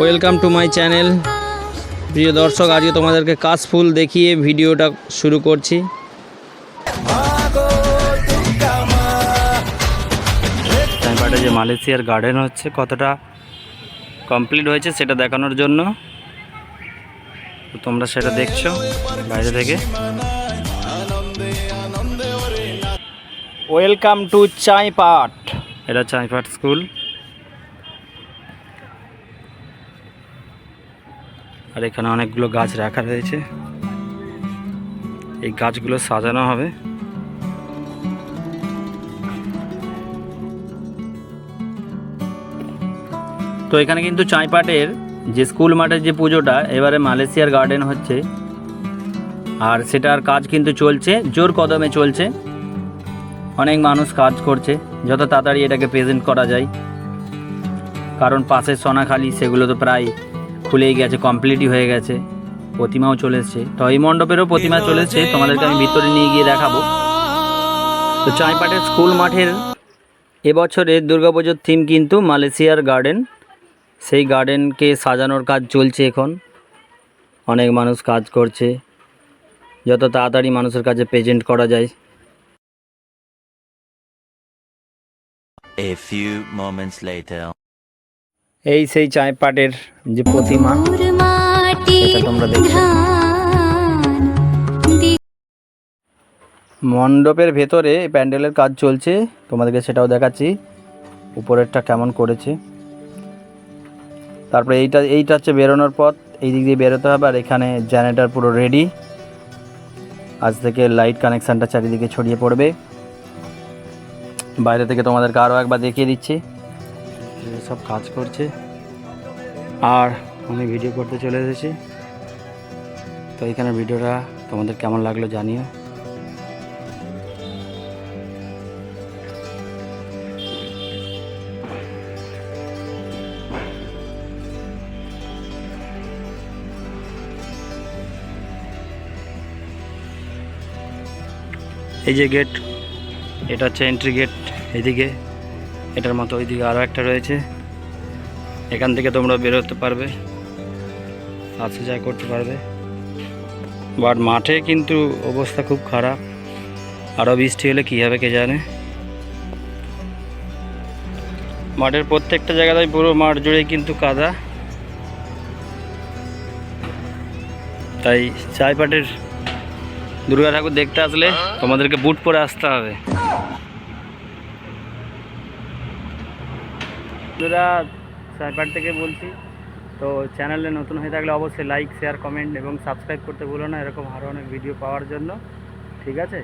Welcome to my channel প্রিয় দর্শক আজকে তোমাদেরকে কাশফুল দেখিয়ে ভিডিওটা শুরু করছি। যে মালয়েশিয়ার গার্ডেন হচ্ছে কতটা কমপ্লিট হয়েছে সেটা দেখানোর জন্য। তো তোমরা সেটা দেখছ বাইরে থেকে। ওয়েলকাম টু চাইপাট এটা চাইপাট স্কুল আর এখানে অনেকগুলো গাছ রাখা রয়েছে। এই গাছগুলো সাজানো হবে। তো এখানে কিন্তু চাইপাটের যে স্কুল মাঠের যে পুজোটা, এবারে মালয়েশিয়ার গার্ডেন হচ্ছে। আর সেটার কাজ কিন্তু চলছে, জোর কদমে চলছে। অনেক মানুষ কাজ করছে, যত তাড়াতাড়ি এটাকে প্রেজেন্ট করা যায়। কারণ পাশের সোনাখালি, সেগুলো তো প্রায় খুলেই গেছে কমপ্লিটই হয়ে গেছে। প্রতিমাও চলে তো এই মণ্ডপেরও প্রতিমা চলেছে তোমাদেরকে আমি ভিতরে নিয়ে গিয়ে দেখাবো। তো চাইপাটের স্কুল মাঠের এবছরের দুর্গাপুজোর থিম কিন্তু মালয়েশিয়ার গার্ডেন সেই গার্ডেনকে সাজানোর কাজ চলছে এখন। অনেক মানুষ কাজ করছে। যত তাড়াতাড়ি মানুষের কাছে প্রেজেন্ট করা যায়। A few moments later. এই সেই চাইপাটের যে প্রতিমা সেটা তোমরা দেখছ। মণ্ডপের ভেতরে প্যান্ডেলের কাজ চলছে তোমাদেরকে সেটাও দেখাচ্ছি উপরেরটা কেমন করেছে। তারপরে এইটা এইটা হচ্ছে বেরোনোর পথ এই দিক দিয়ে বেরোতে হবে আর এখানে জেনারেটার পুরো রেডি আজ থেকে লাইট কানেকশানটা চারিদিকে ছড়িয়ে পড়বে। বাইরে থেকে তোমাদেরকে আরও একবার দেখিয়ে দিচ্ছি। সব কাজ করছে। আর আমি ভিডিও করতে চলে এসেছি। তো এইখানে ভিডিওটা তোমাদের কেমন লাগল জানিও। এই যে গেট এটা হচ্ছে এন্ট্রি গেট এদিকে। এটার মতো ওইদিকে আরও একটা রয়েছে। এখান থেকে তোমরা বেরোতে পারবে। আসা যা করতে পারবে। বাট মাঠে কিন্তু অবস্থা খুব খারাপ। আরও বৃষ্টি হলে কী হবে কে জানে? মাঠের প্রত্যেকটা জায়গায় পুরো মাঠ জুড়েই কিন্তু কাদা। তাই চাইপাটের দুর্গা ঠাকুর দেখতে আসলে তোমাদেরকে বুট পরে আসতে হবে। বন্ধুরা সাইপার থেকে বলছি। তো চ্যানেলে নতুন হয়ে থাকলে অবশ্যই লাইক শেয়ার কমেন্ট এবং সাবস্ক্রাইব করতে ভুলো না। এরকম আরও অনেক ভিডিও পাওয়ার জন্য। ঠিক আছে?